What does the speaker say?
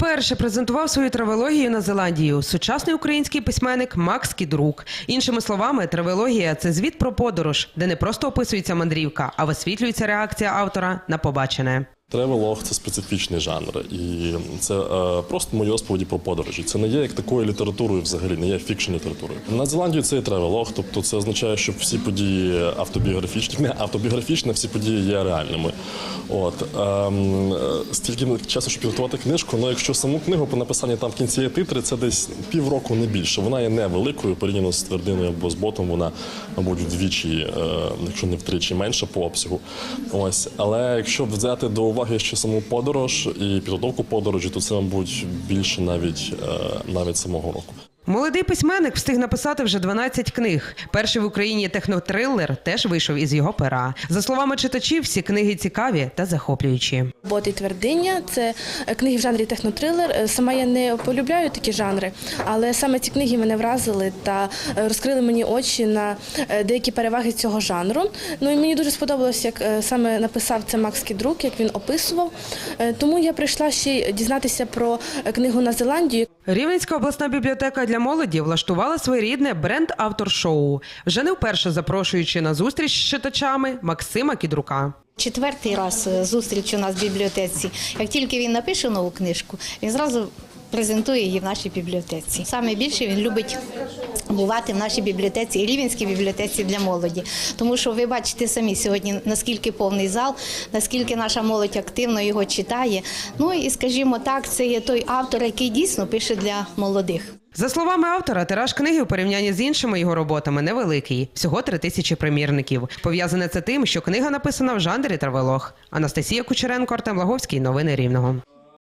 Вперше презентував свою травологію на Зеландію сучасний український письменник Макс Кідрук. Іншими словами, травологія це звіт про подорож, де не просто описується мандрівка, а висвітлюється реакція автора на побачене. Тревелог це специфічний жанр, і це е, просто мої розповіді про подорожі. Це не є як такою літературою, взагалі не є фікшн літературою. На Зеландію це є тревелог, тобто це означає, що всі події автобіографічні, не автобіографічні, всі події є реальними. От ем, е, стільки часу, щоб підготувати книжку. Ну якщо саму книгу по написанні там в кінці є титри, це десь півроку не більше. Вона є невеликою порівняно з твердиною або з ботом. Вона, мабуть, вдвічі, е, якщо не втричі, менша по обсягу. Ось, але якщо взяти до уваги ще саму подорож і підготовку подорожі, то це, мабуть, більше навіть е, навіть самого року. Молодий письменник встиг написати вже 12 книг. Перший в Україні технотрилер теж вийшов із його пера. За словами читачів, всі книги цікаві та захоплюючі. Боти твердиня це книги в жанрі технотрилер. Е, Сама я не полюбляю такі жанри, але саме ці книги мене вразили та е, розкрили мені очі на е, деякі переваги цього жанру. Ну і мені дуже сподобалось, як саме написав це Макс Кідрук, як він описував. Тому я прийшла ще дізнатися про книгу на Зеландію. Рівненська обласна бібліотека для молоді влаштувала своєрідне бренд автор шоу, вже не вперше запрошуючи на зустріч з читачами Максима Кідрука. Четвертий раз е, зустріч у нас в бібліотеці. Як тільки він напише нову книжку, він зразу презентує її в нашій бібліотеці. Саме більше він любить бувати в нашій бібліотеці, Рівенській бібліотеці для молоді. Тому що ви бачите самі сьогодні, наскільки повний зал, наскільки наша молодь активно його читає. Ну і скажімо так, це є той автор, який дійсно пише для молодих. За словами автора, тираж книги у порівнянні з іншими його роботами невеликий всього три тисячі примірників. Пов'язане це тим, що книга написана в жанрі травелог. Анастасія Кучеренко, Артем Лаговський. Новини Рівного.